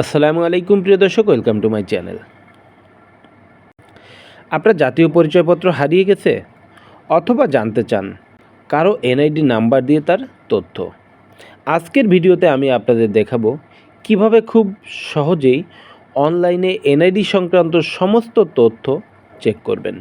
আসসালামু আলাইকুম, প্রিয় দর্শক, ওয়েলকাম টু মাই চ্যানেল। আপনার জাতীয় পরিচয়পত্র হারিয়ে গেছে অথবা জানতে চান কারও এনআইডি নাম্বার দিয়ে তার তথ্য, আজকের ভিডিওতে আমি আপনাদের দেখাবো কীভাবে খুব সহজেই অনলাইনে এনআইডি সংক্রান্ত সমস্ত তথ্য চেক করবেন।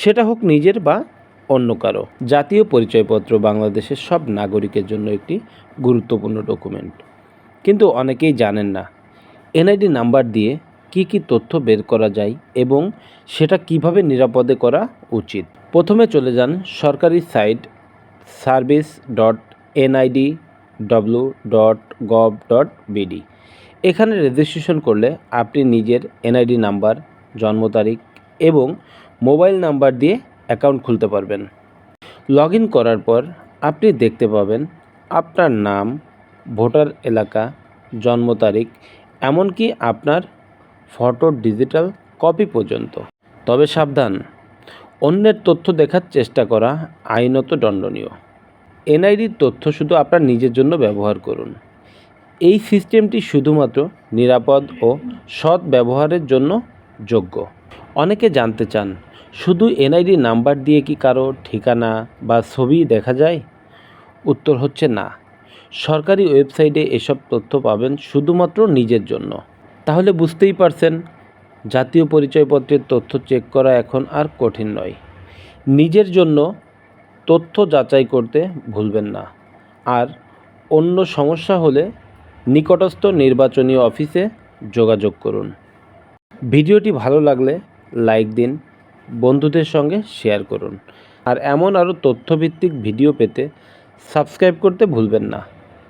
সেটা হোক নিজের বা অন্য কারও। জাতীয় পরিচয়পত্র বাংলাদেশের সব নাগরিকের জন্য একটি গুরুত্বপূর্ণ ডকুমেন্ট। কিন্তু অনেকেই জানেন না এনআইডি নাম্বার দিয়ে কি কি তথ্য বের করা যায় এবং সেটা কীভাবে নিরাপদে করা উচিত? প্রথমে চলে যান সরকারি site service dot NID W dot gov dot BD এখানে রেজিস্ট্রেশন করলে আপনি নিজের এনআইডি নাম্বার, জন্ম তারিখ এবং মোবাইল নাম্বার দিয়ে অ্যাকাউন্ট খুলতে পারবেন। লগ ইন করার পর আপনি দেখতে পাবেন আপনার নাম, ভোটার এলাকা, জন্ম তারিখ এমনকি আপনার ফটোর ডিজিটাল কপি পর্যন্ত। তবে সাবধান, অন্যের তথ্য দেখার চেষ্টা করা আইনত দণ্ডনীয়। এনআইডির তথ্য শুধু আপনার নিজের জন্য ব্যবহার করুন। এই সিস্টেমটি শুধুমাত্র নিরাপদ ও সৎ ব্যবহারের জন্য যোগ্য। অনেকে জানতে চান, শুধু এনআইডি নাম্বার দিয়ে কি কারও ঠিকানা বা ছবি দেখা যায়? উত্তর হচ্ছে না। সরকারি ওয়েবসাইটে এসব তথ্য পাবেন শুধুমাত্র নিজের জন্য। তাহলে বুঝতেই পারছেন, জাতীয় পরিচয়পত্রের তথ্য চেক করা এখন আর কঠিন নয়। নিজের জন্য তথ্য যাচাই করতে ভুলবেন না। আর অন্য সমস্যা হলে নিকটস্থ নির্বাচনী অফিসে যোগাযোগ করুন। ভিডিওটি ভালো লাগলে লাইক দিন, বন্ধুদের সঙ্গে শেয়ার করুন। আর এমন আরও তথ্যভিত্তিক ভিডিও পেতে সাবস্ক্রাইব করতে ভুলবেন না।